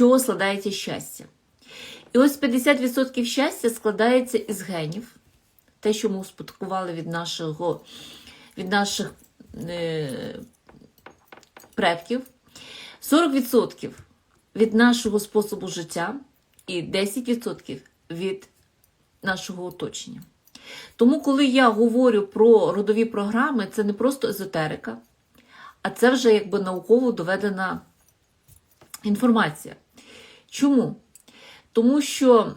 чого складається щастя. І ось 50% щастя складається із генів, те, що ми успадкували від нашого, від наших е, предків, 40% від нашого способу життя і 10% від нашого оточення. Тому, коли я говорю про родові програми, це не просто езотерика, а це вже якби науково доведена інформація. Чому? Тому що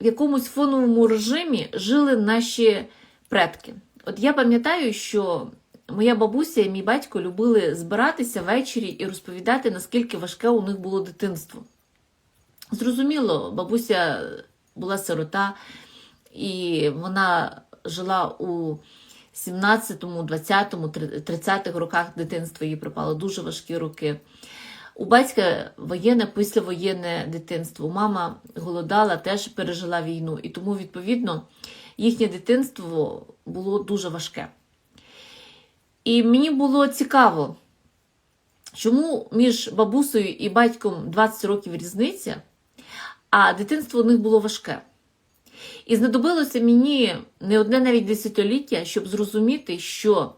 в якомусь фоновому режимі жили наші предки. От я пам'ятаю, що моя бабуся і мій батько любили збиратися ввечері і розповідати, наскільки важке у них було дитинство. Зрозуміло, бабуся була сирота, і вона жила у 17, 20, 30-х роках дитинства, їй припало дуже важкі роки. У батька воєнне, післявоєнне дитинство. Мама голодала, теж пережила війну, і тому, відповідно, їхнє дитинство було дуже важке. І мені було цікаво, чому між бабусею і батьком 20 років різниця, а дитинство у них було важке. І знадобилося мені не одне навіть десятиліття, щоб зрозуміти, що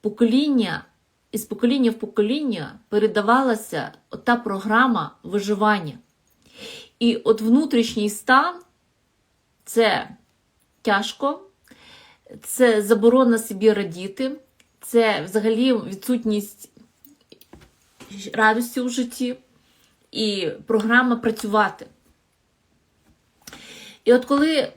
покоління із покоління в покоління передавалася та програма виживання. І от внутрішній стан це тяжко, це заборона собі радіти, це взагалі відсутність радості у житті і програма працювати. І от коли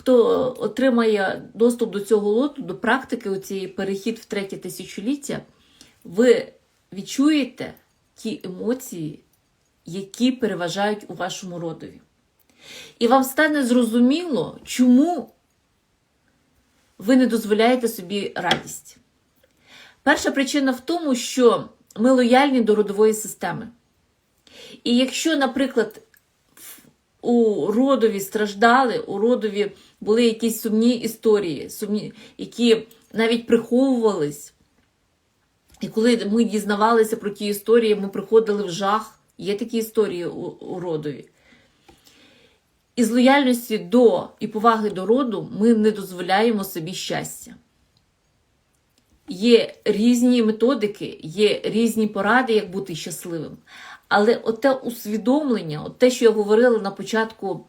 хто отримає доступ до цього лоту, до практики, оцієї перехід в третє тисячоліття, ви відчуєте ті емоції, які переважають у вашому родові. І вам стане зрозуміло, чому ви не дозволяєте собі радість. Перша причина в тому, що ми лояльні до родової системи. І якщо, наприклад, у родові страждали, у родові були якісь сумні історії, сумні, які навіть приховувались. І коли ми дізнавалися про ті історії, ми приходили в жах. Є такі історії у, у родові. Із лояльності до і поваги до роду ми не дозволяємо собі щастя. Є різні методики, є різні поради, як бути щасливим. Але оте усвідомлення, от те, що я говорила на початку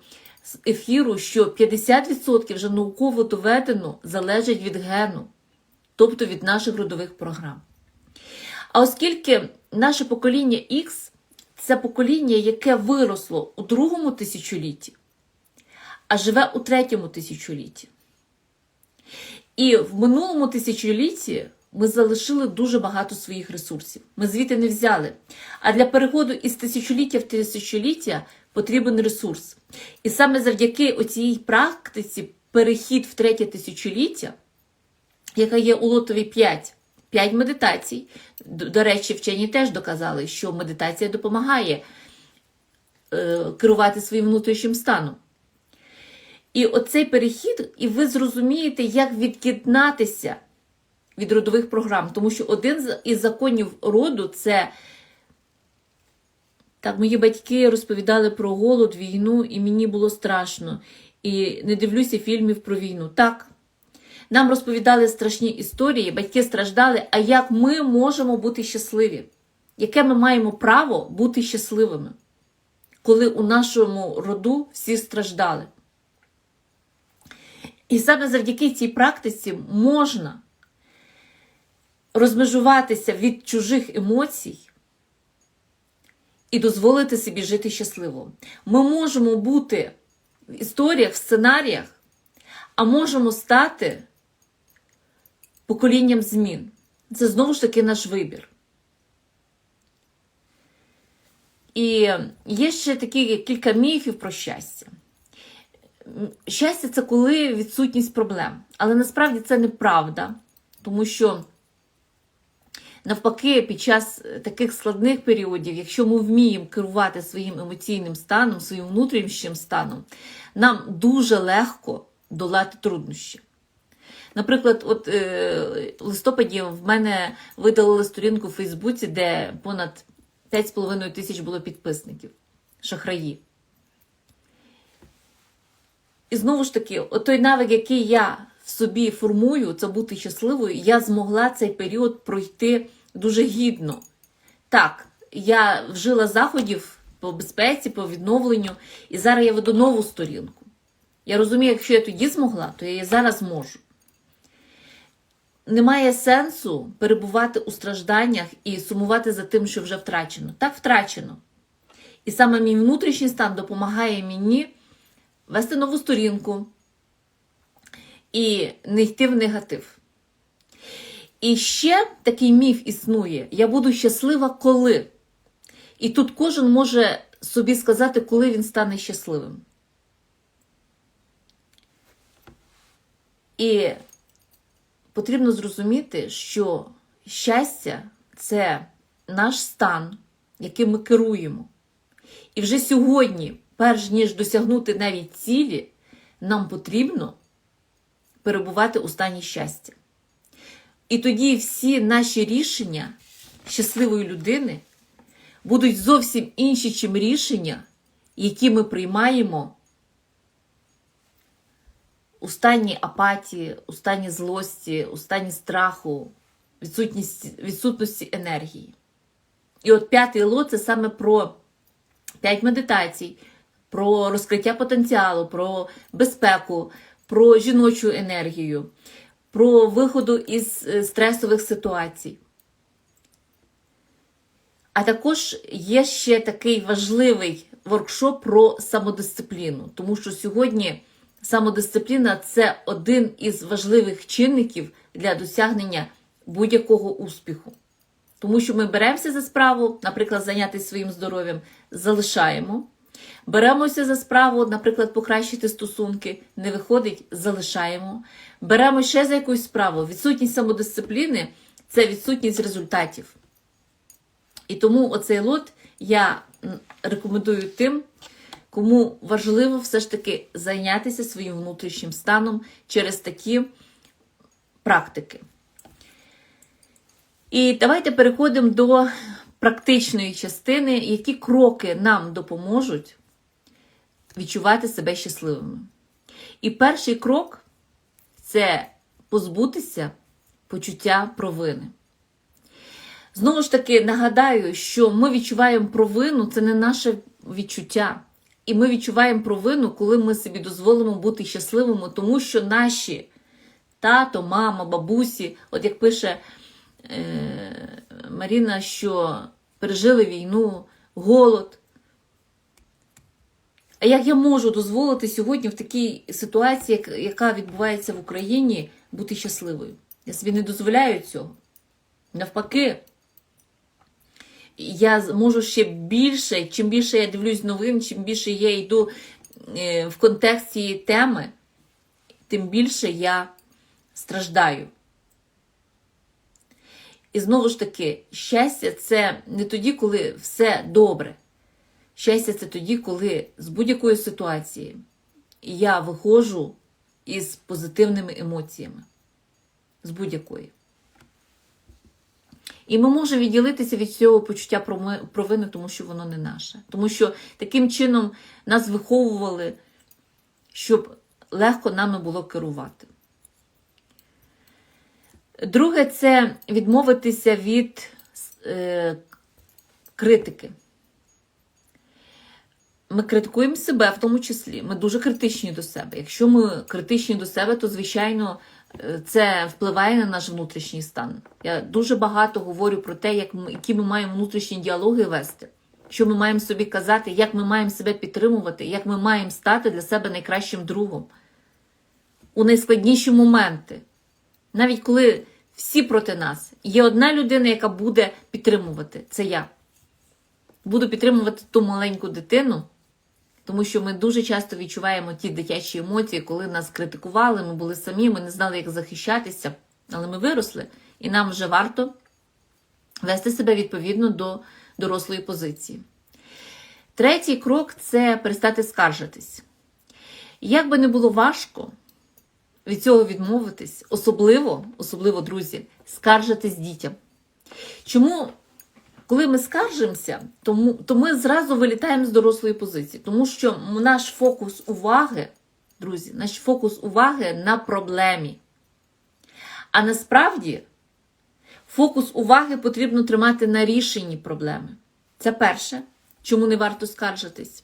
ефіру, що 50% вже науково доведено залежить від гену, тобто від наших родових програм. А оскільки наше покоління X це покоління, яке виросло у другому тисячолітті, а живе у третьому тисячолітті. І в минулому тисячолітті ми залишили дуже багато своїх ресурсів. Ми звідти не взяли. А для переходу із тисячоліття в тисячоліття потрібен ресурс. І саме завдяки оцій практиці перехід в третє тисячоліття, яка є у лотові 5, 5 медитацій. До речі, вчені теж доказали, що медитація допомагає е, керувати своїм внутрішнім станом. І оцей перехід, і ви зрозумієте, як від'єднатися від родових програм. Тому що один із законів роду це. Так, мої батьки розповідали про голод, війну, і мені було страшно. І не дивлюся фільмів про війну. Так. Нам розповідали страшні історії, батьки страждали, а як ми можемо бути щасливі? Яке ми маємо право бути щасливими, коли у нашому роду всі страждали? І саме завдяки цій практиці можна розмежуватися від чужих емоцій і дозволити собі жити щасливо. Ми можемо бути в історіях, в сценаріях, а можемо стати поколінням змін. Це знову ж таки наш вибір. І є ще такі кілька міфів про щастя. Щастя це коли відсутність проблем. Але насправді це неправда, тому що, навпаки, під час таких складних періодів, якщо ми вміємо керувати своїм емоційним станом, своїм внутрішнім станом, нам дуже легко долати труднощі. Наприклад, от е, листопаді в мене видалили сторінку в Фейсбуці, де понад 5,5 тисяч було підписників. Шахраї. І знову ж таки, от той навик, який я собі формую, це бути щасливою, я змогла цей період пройти дуже гідно. Так, я вжила заходів по безпеці, по відновленню, і зараз я веду нову сторінку. Я розумію, якщо я тоді змогла, то я і зараз можу. Немає сенсу перебувати у стражданнях і сумувати за тим, що вже втрачено. Так втрачено. І саме мій внутрішній стан допомагає мені вести нову сторінку і не йти в негатив. І ще такий міф існує: я буду щаслива коли. І тут кожен може собі сказати, коли він стане щасливим. І потрібно зрозуміти, що щастя це наш стан, яким ми керуємо. І вже сьогодні, перш ніж досягнути навіть цілі, нам потрібно перебувати у стані щастя. І тоді всі наші рішення щасливої людини будуть зовсім інші, чим рішення, які ми приймаємо у стані апатії, у стані злості, у стані страху, відсутності, енергії. І от п'ятий лот це саме про п'ять медитацій, про розкриття потенціалу, про безпеку, про жіночу енергію, про виходу із е, стресових ситуацій. А також є ще такий важливий воркшоп про самодисципліну, тому що сьогодні самодисципліна це один із важливих чинників для досягнення будь-якого успіху. Тому що ми беремося за справу, наприклад, зайнятися своїм здоров'ям, залишаємо. Беремося за справу, наприклад, покращити стосунки, не виходить, залишаємо. Беремо ще за якусь справу. Відсутність самодисципліни це відсутність результатів. І тому оцей лот я рекомендую тим, кому важливо все ж таки зайнятися своїм внутрішнім станом через такі практики. І давайте переходимо до практичної частини, які кроки нам допоможуть відчувати себе щасливими. І перший крок це позбутися почуття провини. Знову ж таки, нагадаю, що ми відчуваємо провину, це не наше відчуття. І ми відчуваємо провину, коли ми собі дозволимо бути щасливими, тому що наші тато, мама, бабусі, от як пише е, Маріна, що пережили війну, голод. Як я можу дозволити сьогодні в такій ситуації, яка відбувається в Україні, бути щасливою? Я собі не дозволяю цього. Навпаки, я можу ще більше, чим більше я дивлюсь новин, чим більше я йду е, в контекст цієї теми, тим більше я страждаю. І знову ж таки, щастя це не тоді, коли все добре. Щастя це тоді, коли з будь-якої ситуації я виходжу із позитивними емоціями. З будь-якої. І ми можемо відділитися від цього почуття провини, тому що воно не наше. Тому що таким чином нас виховували, щоб легко нами було керувати. Друге, це відмовитися від е, критики. Ми критикуємо себе в тому числі. Ми дуже критичні до себе. Якщо ми критичні до себе, то, звичайно, е, це впливає на наш внутрішній стан. Я дуже багато говорю про те, як ми, які ми маємо внутрішні діалоги вести, що ми маємо собі казати, як ми маємо себе підтримувати, як ми маємо стати для себе найкращим другом у найскладніші моменти. Навіть коли всі проти нас, є одна людина, яка буде підтримувати це я. Буду підтримувати ту маленьку дитину. Тому що ми дуже часто відчуваємо ті дитячі емоції, коли нас критикували, ми були самі, ми не знали, як захищатися, але ми виросли, і нам вже варто вести себе відповідно до дорослої позиції. Третій крок це перестати скаржитись. Як би не було важко від цього відмовитись, особливо, особливо, друзі, скаржитись дітям. Чому, коли ми скаржимося, тому, то ми зразу вилітаємо з дорослої позиції, тому що наш фокус уваги, друзі, наш фокус уваги на проблемі. А насправді фокус уваги потрібно тримати на рішенні проблеми. Це перше, чому не варто скаржитись.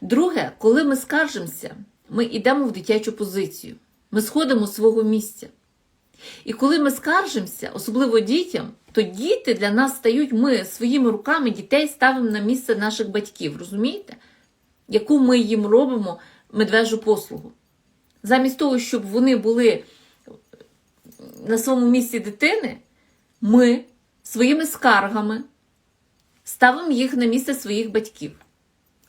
Друге, коли ми скаржимося, ми йдемо в дитячу позицію. Ми сходимо з свого місця. І коли ми скаржимося, особливо дітям, то діти для нас стають, ми своїми руками дітей ставимо на місце наших батьків, розумієте? Яку ми їм робимо медвежу послугу. Замість того, щоб вони були на своєму місці дитини, ми своїми скаргами ставимо їх на місце своїх батьків.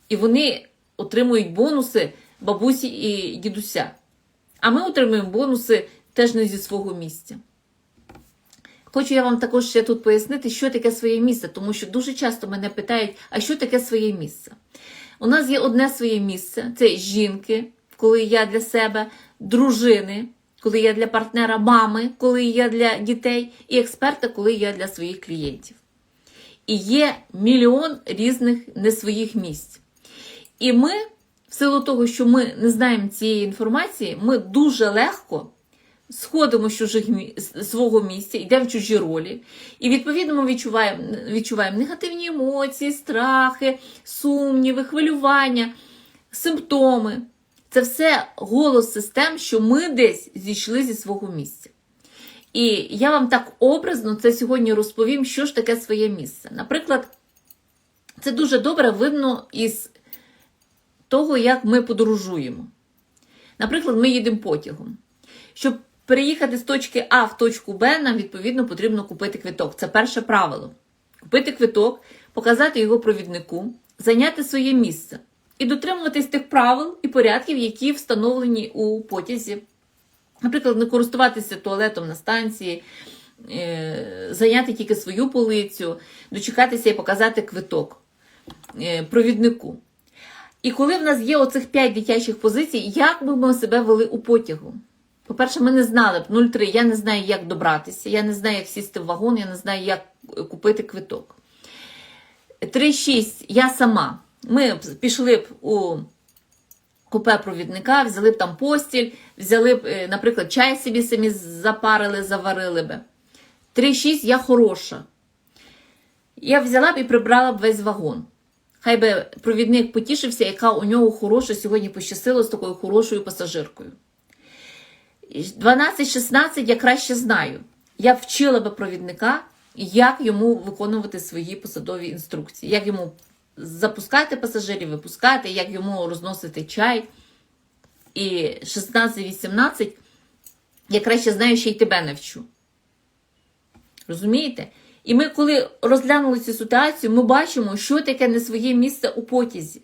І вони отримують бонуси бабусі і дідуся. А ми отримуємо бонуси теж не зі свого місця. Хочу я вам також ще тут пояснити, що таке своє місце, тому що дуже часто мене питають, а що таке своє місце? У нас є одне своє місце це жінки, коли я для себе, дружини, коли я для партнера, мами, коли я для дітей, і експерта, коли я для своїх клієнтів. І є мільйон різних не своїх місць. І ми, в силу того, що ми не знаємо цієї інформації, ми дуже легко сходимо з чужих свого місця, йдемо в чужі ролі, і відповідно ми відчуваємо, відчуваємо негативні емоції, страхи, сумніви, хвилювання, симптоми. Це все голос систем, що ми десь зійшли зі свого місця. І я вам так образно це сьогодні розповім, що ж таке своє місце. Наприклад, це дуже добре видно із того, як ми подорожуємо. Наприклад, ми їдемо потягом. Щоб переїхати з точки А в точку Б, нам відповідно потрібно купити квиток. Це перше правило. Купити квиток, показати його провіднику, зайняти своє місце і дотримуватись тих правил і порядків, які встановлені у потязі. Наприклад, не користуватися туалетом на станції, е, зайняти тільки свою полицю, дочекатися і показати квиток е, провіднику. І коли в нас є оцих 5 дитячих позицій, як би ми себе вели у потягу? По-перше, ми не знали б 03, я не знаю, як добратися, я не знаю, як сісти в вагон, я не знаю, як купити квиток. 3-6, я сама. Ми пішли б у купе провідника, взяли б там постіль, взяли б, е, наприклад, чай собі самі запарили, заварили б. 3-6, я хороша. Я взяла б і прибрала б весь вагон. Хай би провідник потішився, яка у нього хороша сьогодні пощастило з такою хорошою пасажиркою. 12-16 я краще знаю. Я вчила би провідника, як йому виконувати свої посадові інструкції, як йому запускати пасажирів, випускати, як йому розносити чай. І 16-18 я краще знаю, ще й тебе навчу. Розумієте? І ми, коли розглянули цю ситуацію, ми бачимо, що таке не своє місце у потязі.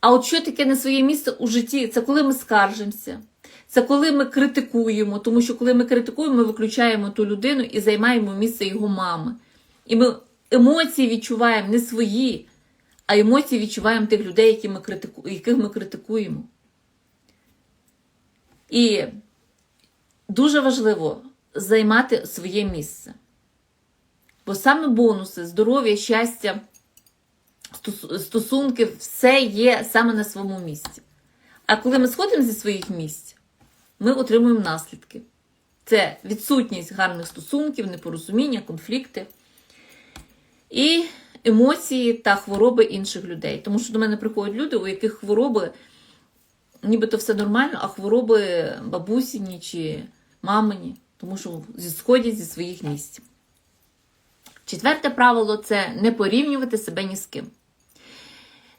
А от що таке не своє місце у житті? Це коли ми скаржимося, це коли ми критикуємо, тому що коли ми критикуємо, ми виключаємо ту людину і займаємо місце його мами. І ми емоції відчуваємо не свої, а емоції відчуваємо тих людей, які ми критику... яких ми критикуємо. І дуже важливо займати своє місце. Бо саме бонуси, здоров'я, щастя, стосунки, все є саме на своєму місці. А коли ми сходимо зі своїх місць, ми отримуємо наслідки. Це відсутність гарних стосунків, непорозуміння, конфлікти і емоції та хвороби інших людей. Тому що до мене приходять люди, у яких хвороби, нібито все нормально, а хвороби бабусіні чи мамині, тому що сходять зі своїх місць. Четверте правило це не порівнювати себе ні з ким.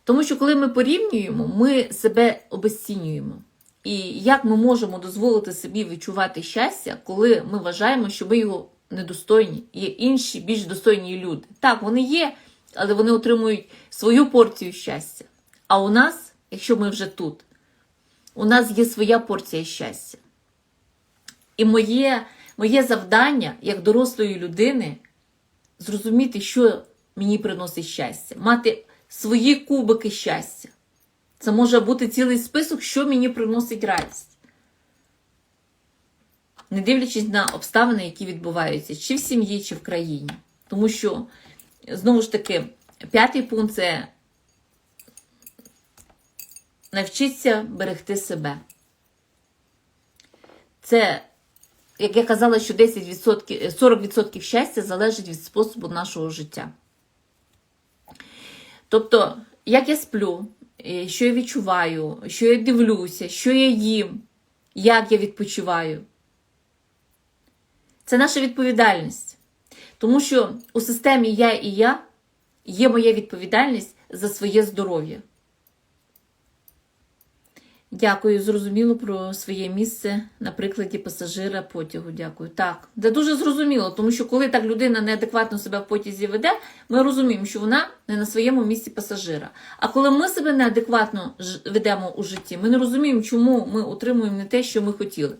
Тому що коли ми порівнюємо, ми себе обесцінюємо. І як ми можемо дозволити собі відчувати щастя, коли ми вважаємо, що ми його недостойні, є інші більш достойні люди. Так, вони є, але вони отримують свою порцію щастя. А у нас, якщо ми вже тут, у нас є своя порція щастя. І моє, моє завдання як дорослої людини зрозуміти, що мені приносить щастя, мати свої кубики щастя. Це може бути цілий список, що мені приносить радість. Не дивлячись на обставини, які відбуваються, чи в сім'ї, чи в країні. Тому що, знову ж таки, п'ятий пункт це навчитися берегти себе. Це, як я казала, що 10%, 40% щастя залежить від способу нашого життя. Тобто, як я сплю, що я відчуваю, що я дивлюся, що я їм, як я відпочиваю. Це наша відповідальність. Тому що у системі я і я є моя відповідальність за своє здоров'я. Дякую, зрозуміло про своє місце на прикладі пасажира потягу. Дякую. Так, це дуже зрозуміло, тому що коли так людина неадекватно себе в потязі веде, ми розуміємо, що вона не на своєму місці пасажира. А коли ми себе неадекватно ведемо у житті, ми не розуміємо, чому ми отримуємо не те, що ми хотіли.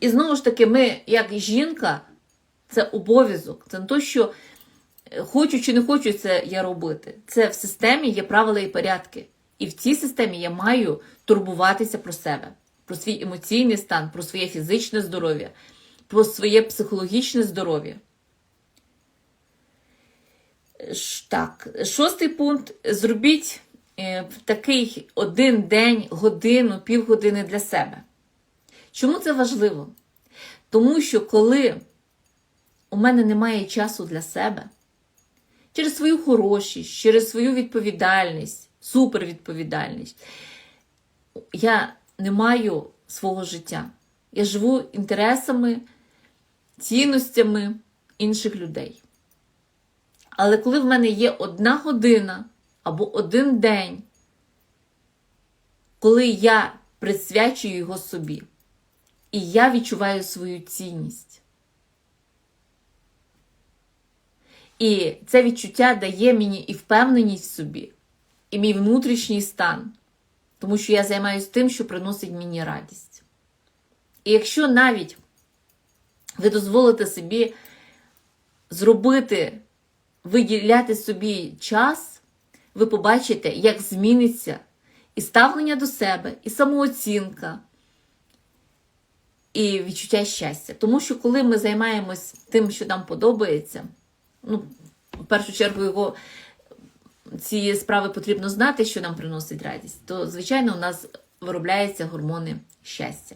І знову ж таки, ми, як жінка, це обов'язок. Це не то, що е, хочу чи не хочу це я робити. Це в системі є правила і порядки. І в цій системі я маю турбуватися про себе, про свій емоційний стан, про своє фізичне здоров'я, про своє психологічне здоров'я. Так, шостий пункт. Зробіть е, такий один день, годину, півгодини для себе. Чому це важливо? Тому що коли у мене немає часу для себе, через свою хорошість, через свою відповідальність, супервідповідальність, я не маю свого життя. Я живу інтересами, цінностями інших людей. Але коли в мене є одна година або один день, коли я присвячую його собі, і я відчуваю свою цінність. І це відчуття дає мені і впевненість в собі, і мій внутрішній стан, тому що я займаюся тим, що приносить мені радість. І якщо навіть ви дозволите собі зробити, виділяти собі час, ви побачите, як зміниться і ставлення до себе, і самооцінка, і відчуття щастя. Тому що коли ми займаємось тим, що нам подобається, ну, в першу чергу його ці справи потрібно знати, що нам приносить радість, то, звичайно, у нас виробляються гормони щастя.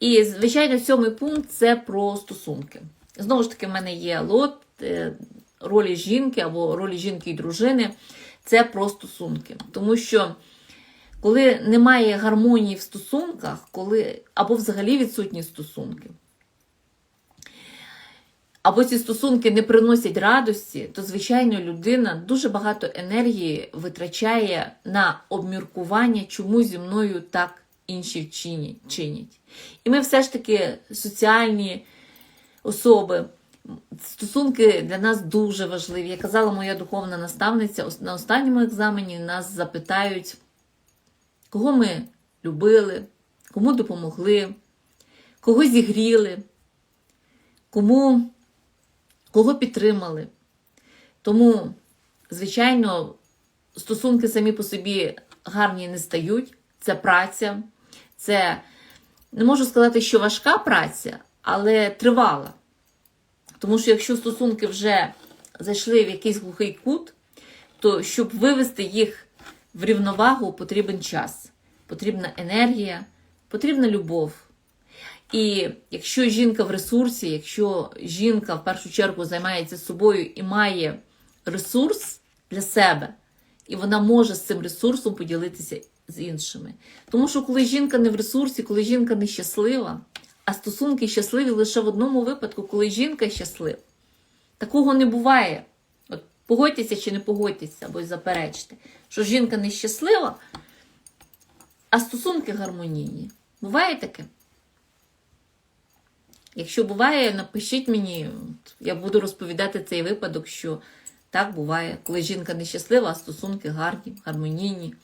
І, звичайно, сьомий пункт це про стосунки. Знову ж таки, в мене є лот е, ролі жінки або ролі жінки і дружини. Це про стосунки. Тому що коли немає гармонії в стосунках, коли або взагалі відсутні стосунки, або ці стосунки не приносять радості, то, звичайно, людина дуже багато енергії витрачає на обміркування, чому зі мною так інші чинять. І ми все ж таки соціальні особи. Стосунки для нас дуже важливі. Я казала, моя духовна наставниця на останньому екзамені нас запитають, кого ми любили, кому допомогли, кого зігріли, кому, кого підтримали. Тому, звичайно, стосунки самі по собі гарні не стають. Це праця, це не можу сказати, що важка праця, але тривала. Тому що якщо стосунки вже зайшли в якийсь глухий кут, то щоб вивести їх в рівновагу, потрібен час, потрібна енергія, потрібна любов. І якщо жінка в ресурсі, якщо жінка в першу чергу займається собою і має ресурс для себе, і вона може з цим ресурсом поділитися з іншими. Тому що коли жінка не в ресурсі, коли жінка не щаслива, а стосунки щасливі лише в одному випадку, коли жінка щаслива. Такого не буває. От погодьтеся чи не погодьтеся, або заперечте, що жінка не щаслива, а стосунки гармонійні. Буває таке? Якщо буває, напишіть мені, я буду розповідати цей випадок, що так буває, коли жінка нещаслива, а стосунки гарні, гармонійні.